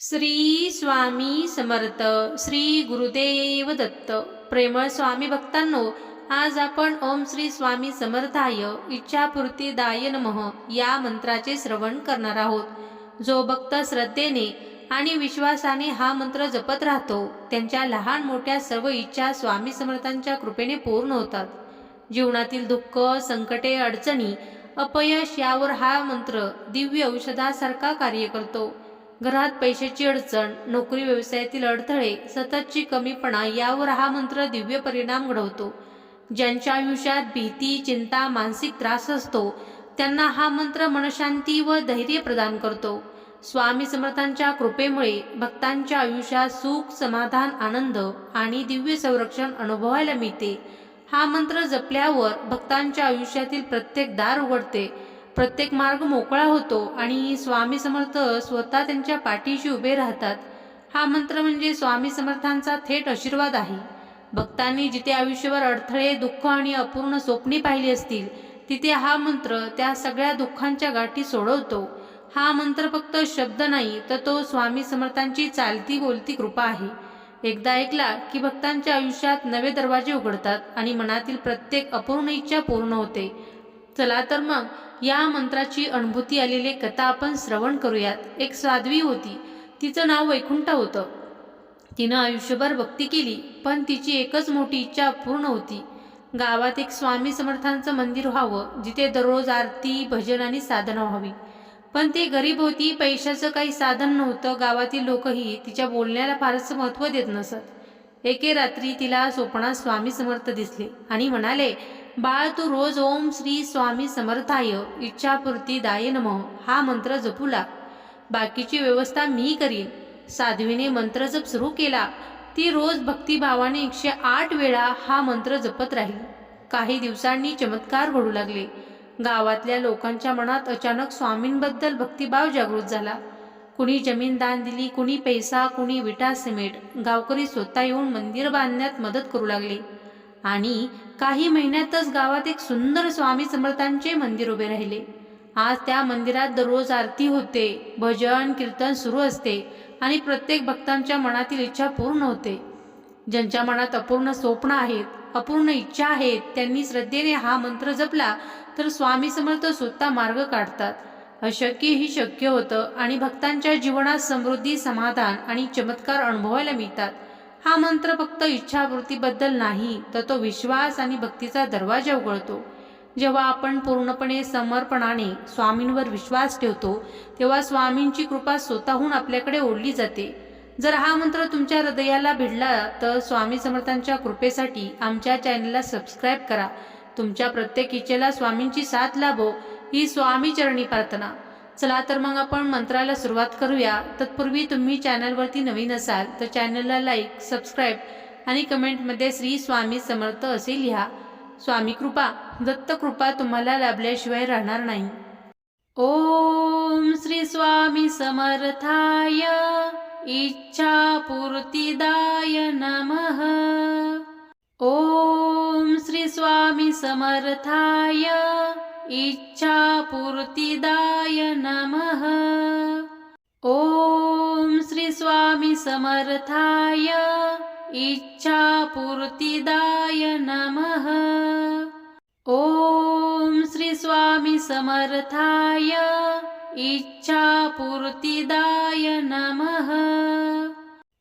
श्री स्वामी समर्थ श्री गुरुदेव दत्त. प्रेमळ स्वामी भक्तांनो आज आपण ओम श्री स्वामी समर्थाय इच्छापूर्तीदाय नमः या मंत्राचे श्रवण करणार आहोत. जो भक्त श्रद्धेने आणि विश्वासाने हा मंत्र जपत राहतो त्यांच्या लहान मोठ्या सर्व इच्छा स्वामी समर्थांच्या कृपेने पूर्ण होतात. जीवनातील दुःख संकटे अडचणी अपयश यावर हा मंत्र दिव्य औषधासारखा कार्य करतो. घरात पैशाची अडचण नोकरी व्यवसायातील अडथळे सततची कमीपणा यावर हा मंत्र दिव्य परिणाम घडवतो. ज्यांच्या आयुष्यात भीती चिंता मानसिक त्रास असतो त्यांना हा मंत्र मनशांती व धैर्य प्रदान करतो. स्वामी समर्थांच्या कृपेमुळे भक्तांच्या आयुष्यात सुख समाधान आनंद आणि दिव्य संरक्षण अनुभवायला मिळते. हा मंत्र जपल्यावर भक्तांच्या आयुष्यातील प्रत्येक दार उघडते प्रत्येक मार्ग मोकळा होतो आणि स्वामी समर्थ स्वतः त्यांच्या पाठीशी उभे राहतात. हा मंत्र म्हणजे स्वामी समर्थांचा थेट आशीर्वाद आहे. भक्तांनी जिथे आयुष्यभर अडथळे दुःख आणि अपूर्ण स्वप्ने पाहिली असतील तिथे हा मंत्र त्या सगळ्या दुःखांच्या गाठी सोडवतो. हा मंत्र फक्त शब्द नाही तर तो स्वामी समर्थांची चालती बोलती कृपा आहे. एकदा ऐकला की भक्तांच्या आयुष्यात नवे दरवाजे उघडतात आणि मनातील प्रत्येक अपूर्ण इच्छा पूर्ण होते. चला तर मग या मंत्राची अनुभूती आलेली कथा आपण श्रवण करूयात. एक साध्वी होती. तिचं नाव वैकुंठ होतं. तिनं आयुष्यभर भक्ती केली पण तिची एकच मोठी इच्छा पूर्ण होती. गावात एक स्वामी समर्थांचं मंदिर व्हावं जिथे दररोज आरती भजन आणि साधना व्हावी. पण ती गरीब होती पैशाचं काही साधन नव्हतं गावातील लोकही तिच्या बोलण्याला फारसं महत्त्व देत नसत. एके रात्री तिला स्वप्नात स्वामी समर्थ दिसले आणि म्हणाले बाळ तू रोज ओम श्री स्वामी समर्थाय इच्छापूर्ती दाय नम हा मंत्र जपू लाग बाकीची व्यवस्था मी करीन. साध्वीने मंत्र जप सुरू केला. ती रोज भक्तिभावाने एकशे आठ वेळा हा मंत्र जपत राहिली. काही दिवसांनी चमत्कार घडू लागले. गावातल्या लोकांच्या मनात अचानक स्वामींबद्दल भक्तिभाव जागृत झाला. कुणी जमीन दान दिली कुणी पैसा कुणी विटा सिमेंट. गावकरी स्वतः येऊन मंदिर बांधण्यात मदत करू लागले. आणि काही महिन्यातच गावात एक सुंदर स्वामी समर्थांचे मंदिर उभे राहिले. आज त्या मंदिरात दररोज आरती होते भजन कीर्तन सुरू असते आणि प्रत्येक भक्तांच्या मनातील इच्छा पूर्ण होते. ज्यांच्या मनात अपूर्ण स्वप्न आहेत अपूर्ण इच्छा आहेत त्यांनी श्रद्धेने हा मंत्र जपला तर स्वामी समर्थ स्वतः मार्ग काढतात. अशक्य ही शक्य होतं आणि भक्तांच्या जीवनात समृद्धी समाधान आणि चमत्कार अनुभवायला मिळतात. हा मंत्र फक्त इच्छावृत्तीबद्दल नाही तर तो विश्वास आणि भक्तीचा दरवाजा उघडतो. जेव्हा आपण पूर्णपणे समर्पणाने स्वामींवर विश्वास ठेवतो तेव्हा स्वामींची कृपा स्वतःहून आपल्याकडे ओढली जाते. जर हा मंत्र तुमच्या हृदयाला भिडला तर स्वामी समर्थांच्या कृपेसाठी आमच्या चॅनलला सबस्क्राईब करा. तुमच्या प्रत्येक इच्छेला स्वामींची साथ लाभो. ही स्वामी चरणी प्रार्थना. चला तर मग आपण मंत्राला सुरुवात करूया. तत्पूर्वी तुम्ही चॅनलवरती नवीन असाल तर चॅनलला लाईक सबस्क्राईब आणि कमेंटमध्ये श्री स्वामी समर्थ असे लिहा. स्वामी कृपा दत्त कृपा तुम्हाला लाभल्याशिवाय राहणार नाही. ओम श्री स्वामी समर्थाय इच्छापूर्तिदाय नमः. ओम श्री स्वामी समर्थाय इच्छापूर्तिदाय नमः। ओम श्री स्वामी समर्थाय इच्छापूर्तिदाय नमः। ओम श्री स्वामी समर्थाय इच्छापूर्तिदाय नमः।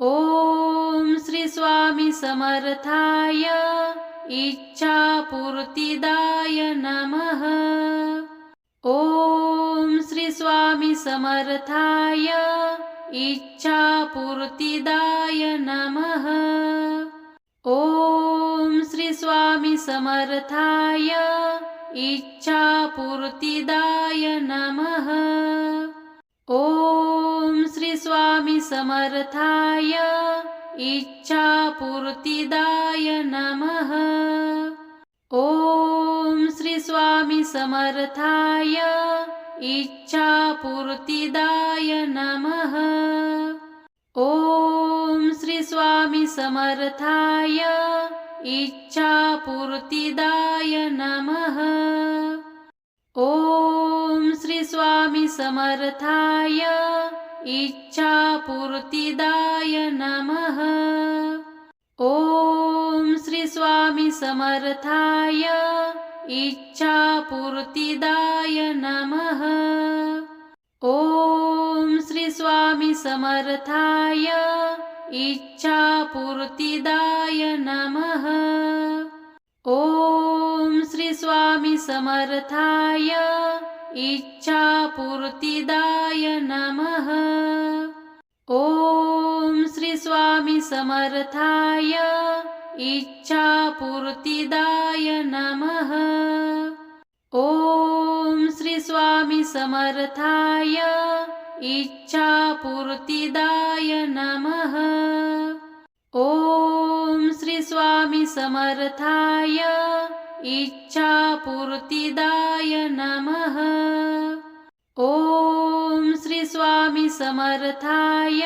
ओम श्री स्वामी समर्थाय इच्छापूर्तिदाय नमः। ओम श्री स्वामी समर्थाय इच्छापूर्तिदाय नमः। ओम श्री स्वामी समर्थाय इच्छापूर्तिदाय नमः। ओम श्री स्वामी समर्थाय इच्छापूर्तिदाय नमः। ॐ श्रीस्वामिसमर्थाय इच्छापूर्तिदाय नमः। ॐ श्रीस्वामिसमर्थाय इच्छापूर्तिदाय नमः। ॐ श्रीस्वामिसमर्थाय इच्छापूर्तिदाय नमः। ॐ श्री स्वामी समर्थाय इच्छापूर्तिदाय नमः। ॐ श्री स्वामी समर्थाय इच्छापूर्तिदाय नमः। ॐ श्री स्वामी समर्थाय इच्छापूर्तिदाय नमः। ॐ श्रीस्वामिसमर्थाय इच्छापूर्तिदाय नमः। ॐ श्रीस्वामिसमर्थाय इच्छापूर्तिदाय नमः। ॐ श्रीस्वामिसमर्थाय इच्छापूर्तिदाय नमः। ॐ श्री स्वामी समर्थाय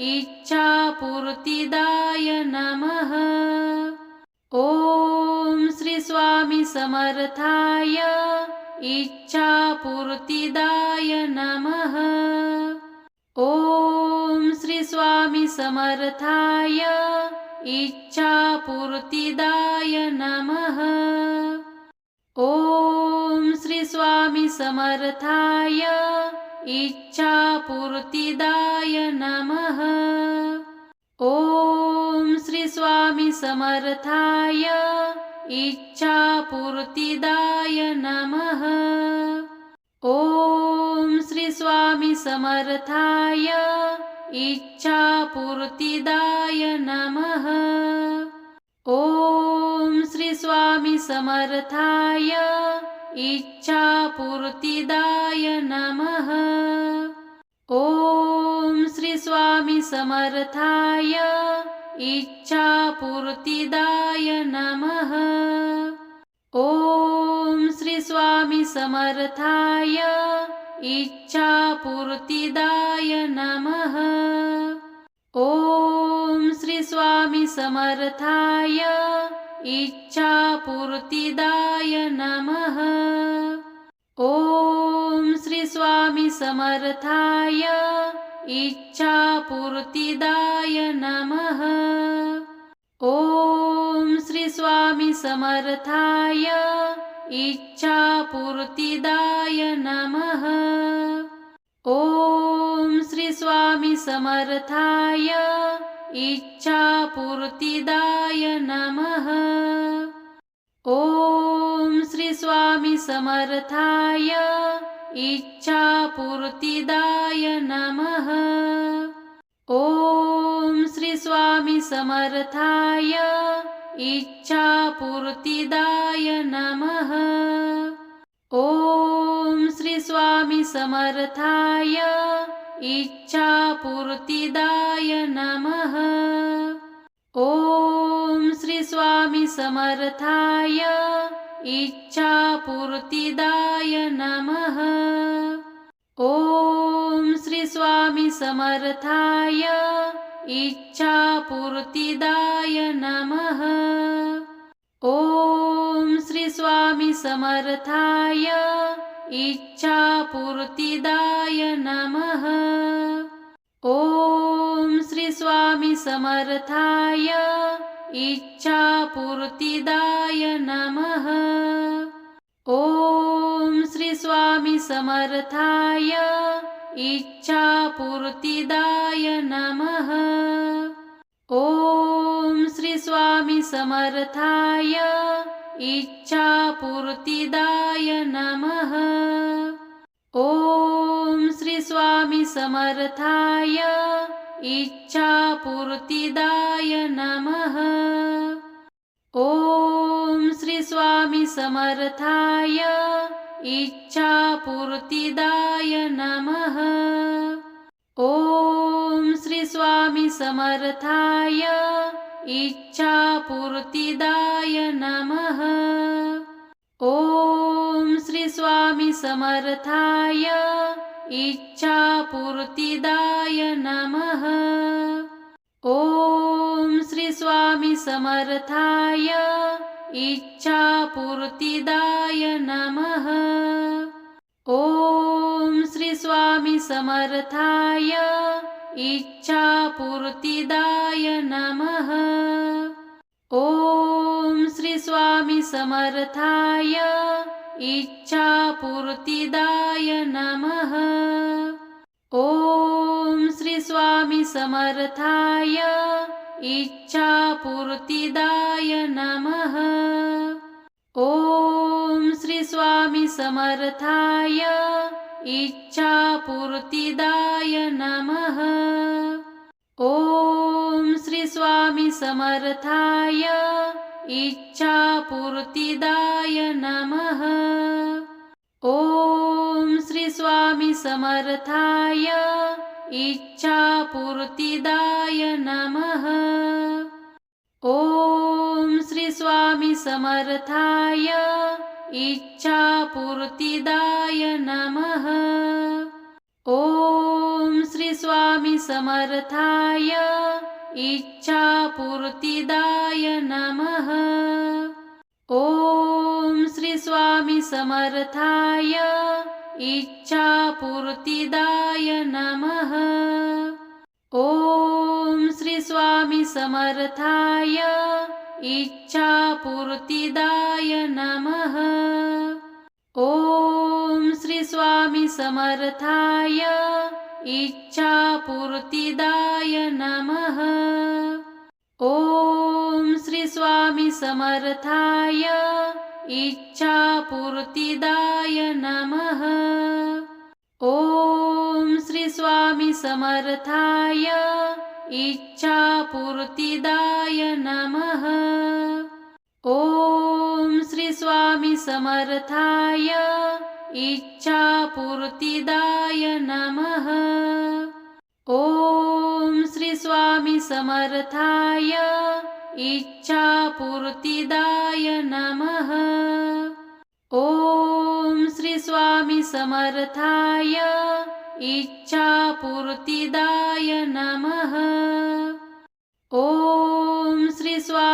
इच्छापूर्तिदाय नमः। ॐ श्री स्वामी समर्थाय इच्छापूर्तिदाय नमः। ॐ श्री स्वामी समर्थाय इच्छापूर्तिदाय नमः। ॐ श्री स्वामी समर्थाय इच्छापूर्तिदाय नमः। ॐ श्री स्वामी समर्थाय इच्छापूर्तिदाय नमः। ॐ श्री स्वामी समर्थाय इच्छापूर्तिदाय नमः। ॐ श्री स्वामी समर्थाय इच्छापूर्तिदाय नमः। ॐ श्री स्वामी समर्थाय इच्छापूर्तिदाय नमः। ॐ श्री स्वामी समर्थाय इच्छापूर्तिदाय नमः। ॐ श्री स्वामी समर्थाय इच्छापूर्तिदाय नमः। ॐ श्री स्वामी समर्थाय इच्छापूर्तिदाय नमः। ॐ श्री स्वामी समर्थाय इच्छापूर्तिदाय नमः। ॐ श्री स्वामी समर्थाय इच्छापूर्तिदाय नमः। ॐ श्री स्वामी समर्थाय इच्छापूर्तिदाय नमः। ॐ श्री स्वामी समर्थाय इच्छापूर्तिदाय नमः। ॐ श्री स्वामी समर्थाय इच्छापूर्तिदाय नमः। ॐ श्री स्वामी समर्थाय इच्छापूर्तिदाय नमः। ॐ श्री स्वामी समर्थाय इच्छापूर्तिदाय नमः। ॐ श्रीस्वामिसमर्थाय इच्छापूर्तिदाय नमः। ॐ श्रीस्वामिसमर्थाय इच्छापूर्तिदाय नमः। ॐ श्रीस्वामिसमर्थाय इच्छापूर्तिदाय नमः। ॐ समर्थाय इच्छापूर्तिदाय नमः। ॐ श्रीस्वामिसमर्थाय इच्छापूर्तिदाय नमः। ॐ श्रीस्वामिसमर्थाय इच्छापूर्तिदाय नमः। ॐ श्रीस्वामिसमर्थाय स्वामी इच्छापूर्तिदाय नमः। ॐ श्री स्वामी समर्थाय इच्छापूर्तिदाय नमः। ॐ श्री स्वामी समर्थाय इच्छापूर्तिदाय नमः। ॐ श्री स्वामी समर्थाय इच्छापूर्तिदाय नमः। ॐ श्री स्वामी समर्थाय इच्छापूर्तिदाय नमः। ॐ श्री स्वामी समर्थाय इच्छापूर्तिदाय नमः। ॐ श्री स्वामी समर्थाय इच्छापूर्तिदाय नमः। ॐ श्री स्वामी समर्थाय इच्छापूर्तिदाय नमः। ॐ श्री स्वामी समर्थाय इच्छापूर्तिदाय नमः। ॐ श्री स्वामी समर्थाय इच्छापूर्तिदाय नमः। ॐ श्री स्वामी समर्थाय इच्छापूर्तिदाय नमः। ॐ श्री स्वामी समर्थाय इच्छापूर्तिदाय नमः। ॐ श्री स्वामी समर्थाय इच्छापूर्तिदाय नमः। ॐ श्री स्वामी समर्थाय इच्छापूर्तिदाय नमः। ॐ श्री स्वामी समर्थाय इच्छापूर्तिदाय नमः। ॐ श्री स्वामी समर्थाय इच्छापूर्तिदाय नमः। ॐ श्री स्वामी समर्थाय इच्छापूर्तिदाय नमः। ॐ श्री स्वामी समर्थाय इच्छापूर्तिदाय नमः। ॐ श्री स्वामी समर्थाय इच्छापूर्तिदाय नमः।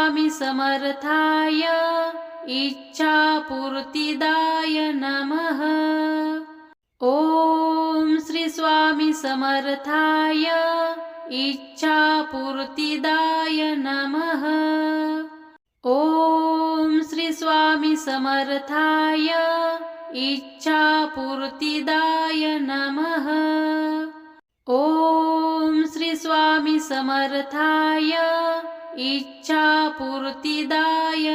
स्वामी समर्थाय इच्छापूर्तिदाय नमः। ॐ श्री स्वामी समर्थाय इच्छापूर्तिदाय नमः। ॐ श्री स्वामी समर्थाय इच्छापूर्तिदाय नमः। ॐ श्री स्वामी समर्थाय इच्छापूर्तिदाय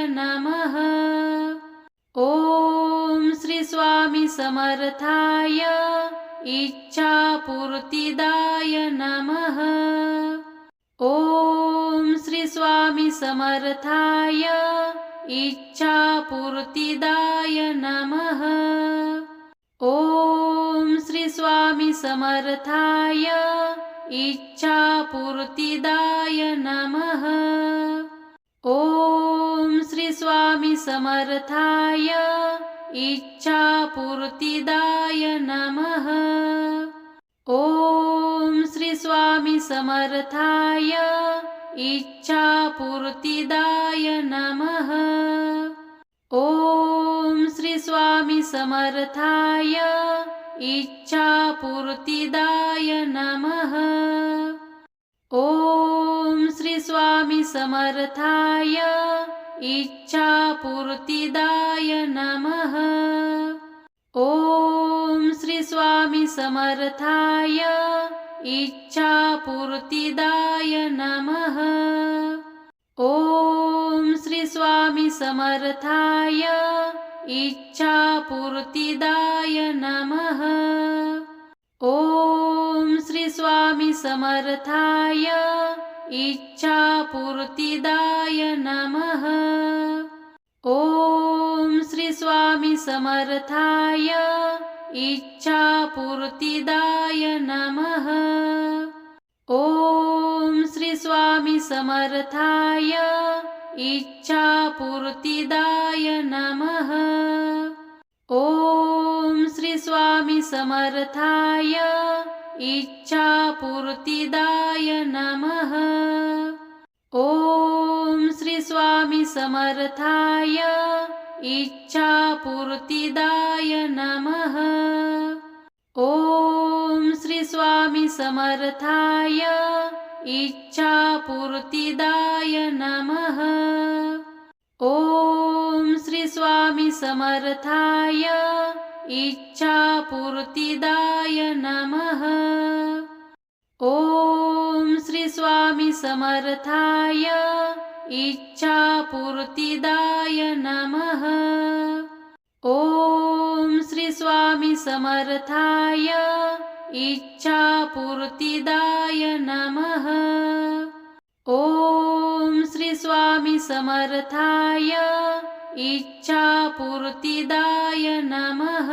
नमः। ॐ श्री स्वामी समर्थाय इच्छापूर्तिदाय नमः। ॐ श्री स्वामी समर्थाय इच्छापूर्तिदाय नमः। ॐ श्री स्वामी समर्थाय इच्छापूर्तिदाय नमः। ॐ श्री स्वामी समर्थाय। इच्छापूर्तिदाय नमः। ॐ श्री स्वामी समर्थाय। इच्छापूर्तिदाय नमः। ॐ श्री स्वामी समर्थाय। इच्छापूर्तिदाय नमः ॐ श्री स्वामी समर्थाय इच्छापूर्तिदाय नमः ॐ श्री स्वामी समर्थाय इच्छापूर्तिदाय नमः ॐ श्री स्वामी समर्थाय इच्छापूर्तिदाय नमः। ॐ श्रीस्वामिसमर्थाय इच्छापूर्तिदाय नमः। ॐ श्रीस्वामिसमर्थाय इच्छापूर्तिदाय नमः। ॐ श्रीस्वामिसमर्थाय स्वामी इच्छापूर्तिदाय नमः। ॐ श्री स्वामी समर्थाय इच्छापूर्तिदाय नमः। ॐ श्री स्वामी समर्थाय इच्छापूर्तिदाय नमः। ॐ समर्थाय इच्छापूर्तिदाय नमः। ॐ श्री स्वामी समर्थाय इच्छापूर्तिदाय नमः। ॐ श्री स्वामी समर्थाय इच्छापूर्तिदाय नमः। ॐ श्री स्वामी समर्थाय इच्छापूर्तिदाय नमः। ॐ श्री स्वामी समर्थाय इच्छापूर्तिदाय नमः।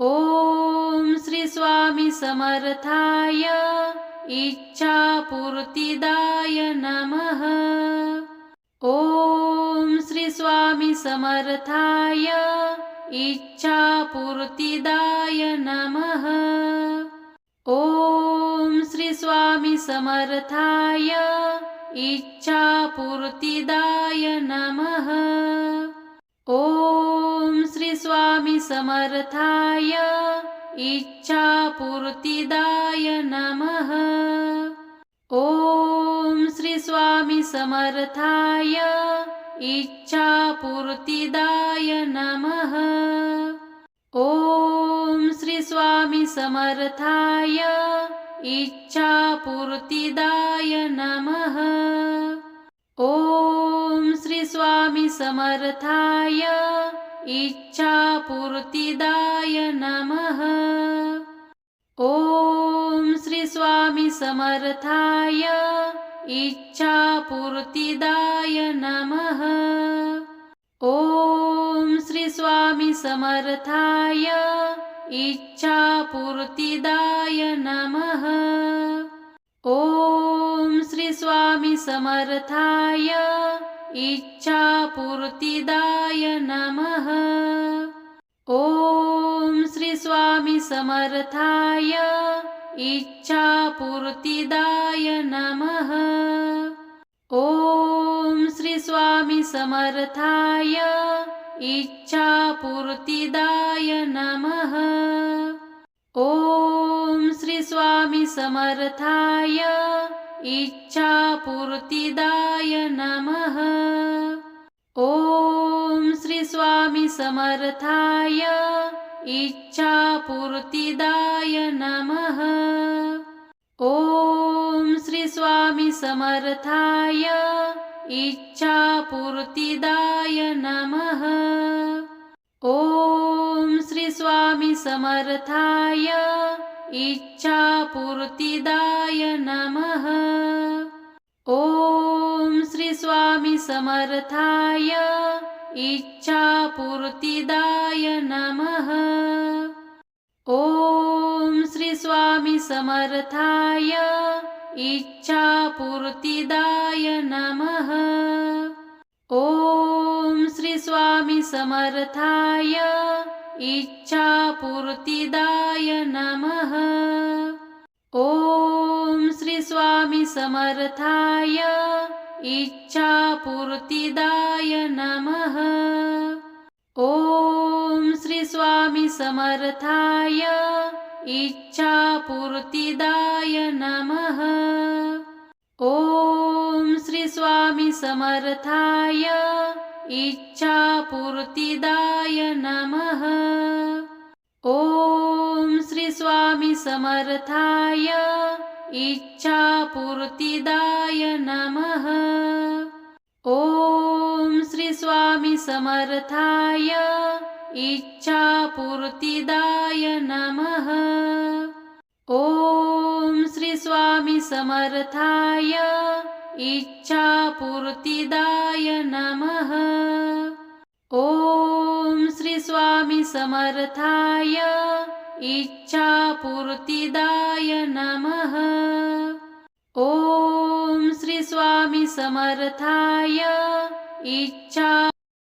ॐ श्री स्वामी समर्थाय इच्छापूर्तिदाय नमः। ॐ श्री स्वामी समर्थाय इच्छापूर्तिदाय नमः। ॐ श्री स्वामी समर्थाय इच्छापूर्तिदाय नमः। ॐ श्री स्वामी समर्थाय इच्छापूर्तिदाय नमः। ॐ श्री स्वामी समर्थाय इच्छापूर्तिदाय नमः। ॐ श्री समर्थाय इच्छापूर्तिदाय नमः। ॐ श्री समर्थाय इच्छापूर्तिदाय नमः। ॐ श्री समर्थाय इच्छापूर्तिदाय नमः। ॐ श्री स्वामी समर्थाय इच्छापूर्तिदाय नमः। ॐ श्री स्वामी समर्थाय इच्छापूर्तिदाय नमः। ॐ श्री स्वामी समर्थाय इच्छापूर्तिदाय नमः। ॐ श्री स्वामी समर्थाय इच्छापूर्तिदाय नमः। ॐ श्री स्वामी समर्थाय इच्छापूर्तिदाय नमः। ॐ श्री स्वामी समर्थाय इच्छापूर्तिदाय नमः। ॐ श्रीस्वामिसमर्थाय इच्छापूर्तिदाय नमः। ॐ श्रीस्वामिसमर्थाय इच्छापूर्तिदाय नमः। ॐ श्रीस्वामिसमर्थाय इच्छापूर्तिदाय नमः। ॐ श्री स्वामी समर्थाय इच्छापूर्तिदाय नमः। ॐ श्री स्वामी समर्थाय इच्छापूर्तिदाय नमः। ॐ श्री स्वामी समर्थाय इच्छापूर्तिदाय नमः। ॐ श्री स्वामी समर्थाय इच्छापूर्तिदाय नमः। ॐ श्री स्वामी समर्थाय इच्छापूर्तिदाय नमः। ॐ श्री स्वामी समर्थाय इच्छापूर्तिदाय नमः। ॐ श्री स्वामी समर्थाय इच्छापूर्तिदाय नमः। ॐ श्री स्वामी समर्थाय इच्छापूर्तिदाय नमः। ॐ श्री स्वामी समर्थाय इच्छापूर्तिदाय नमः। ॐ श्री स्वामी समर्थाय। इच्छा